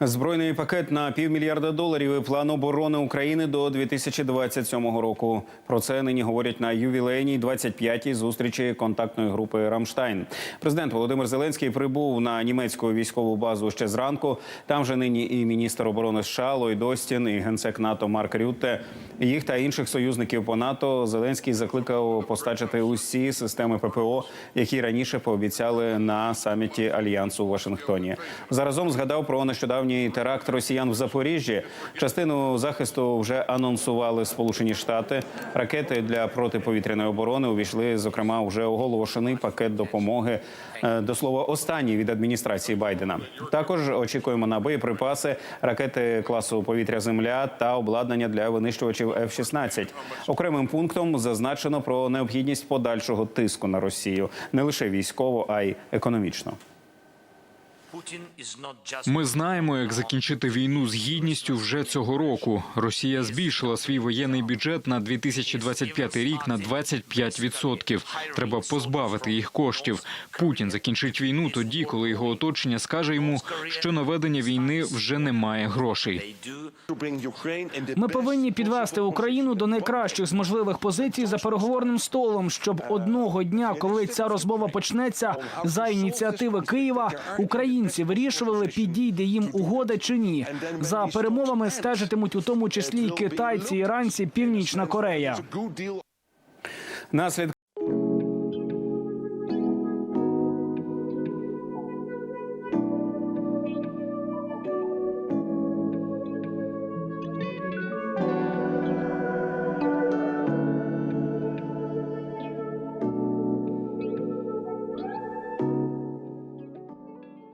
Збройний пакет на півмільярда доларів і план оборони України до 2027 року. Про це нині говорять на ювілейній 25-й зустрічі контактної групи Рамштайн. Президент Володимир Зеленський прибув на німецьку військову базу ще зранку. Там же нині і міністр оборони США Ллойд Остін, і генсек НАТО Марк Рютте. Їх та інших союзників по НАТО Зеленський закликав постачити усі системи ППО, які раніше пообіцяли на саміті альянсу у Вашингтоні. Заразом згадав про нещодавній теракт росіян в Запоріжжі. Частину захисту вже анонсували Сполучені Штати. Ракети для протиповітряної оборони увійшли, зокрема, вже оголошений пакет допомоги. е, До слова, останній від адміністрації Байдена. Також очікуємо на боєприпаси, ракети класу повітря Земля та обладнання для винищувачів F-16. Окремим пунктом зазначено про необхідність подальшого тиску на Росію не лише військово, а й економічно. Ми знаємо, як закінчити війну з гідністю вже цього року. Росія збільшила свій воєнний бюджет на 2025 рік на 25%. Треба позбавити їх коштів. Путін закінчить війну тоді, коли його оточення скаже йому, що на ведення війни вже немає грошей. Ми повинні підвести Україну до найкращих з можливих позицій за переговорним столом, щоб одного дня, коли ця розмова почнеться, за ініціативи Києва українці вирішували, підійде їм угода чи ні. За перемовами стежитимуть у тому числі й китайці, іранці, Північна Корея. Наслідки